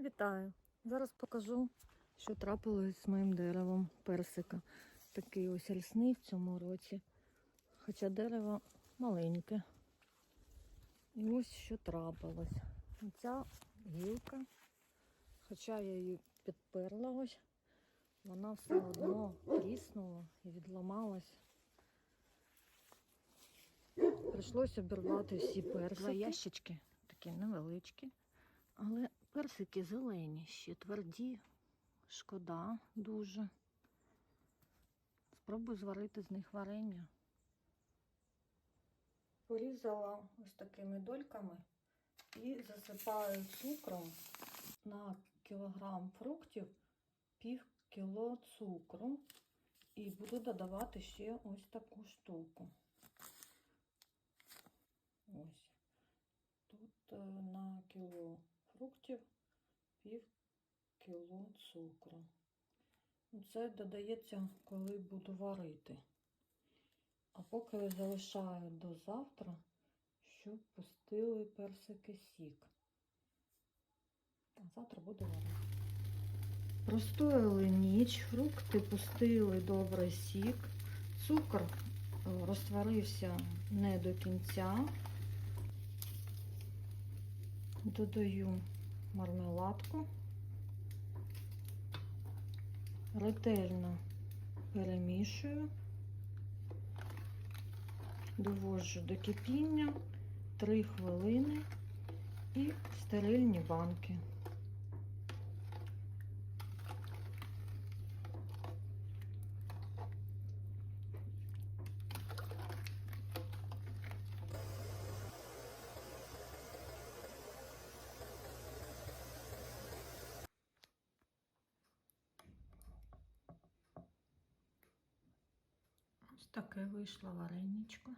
Вітаю! Зараз покажу, що трапилось з моїм деревом персика. Такий ось рясний в цьому році. Хоча дерево маленьке. І ось що трапилось. Ця гілка, хоча я її підперла ось, вона все одно тріснула і відламалась. Прийшлося обірвати всі персики. Два ящички, такі невеличкі. Але персики зелені, ще тверді, шкода дуже. Спробую зварити з них варення. Порізала ось такими дольками і засипаю цукром на кілограм фруктів пів кіло цукру. І буду додавати ще ось таку штуку. Ось. Тут е, на кіло фруктів пів кіло цукру. Ну, Це додається, коли буду варити. А поки залишаю до завтра, щоб пустили персики сік. А завтра буду варити. Простояли ніч, фрукти пустили добре сік, цукор е, розтворився не до кінця. Додаю мармеладку, ретельно перемішую, доводжу до кипіння 3 хвилини і стерильні банки. Ось таке вийшло вареничко.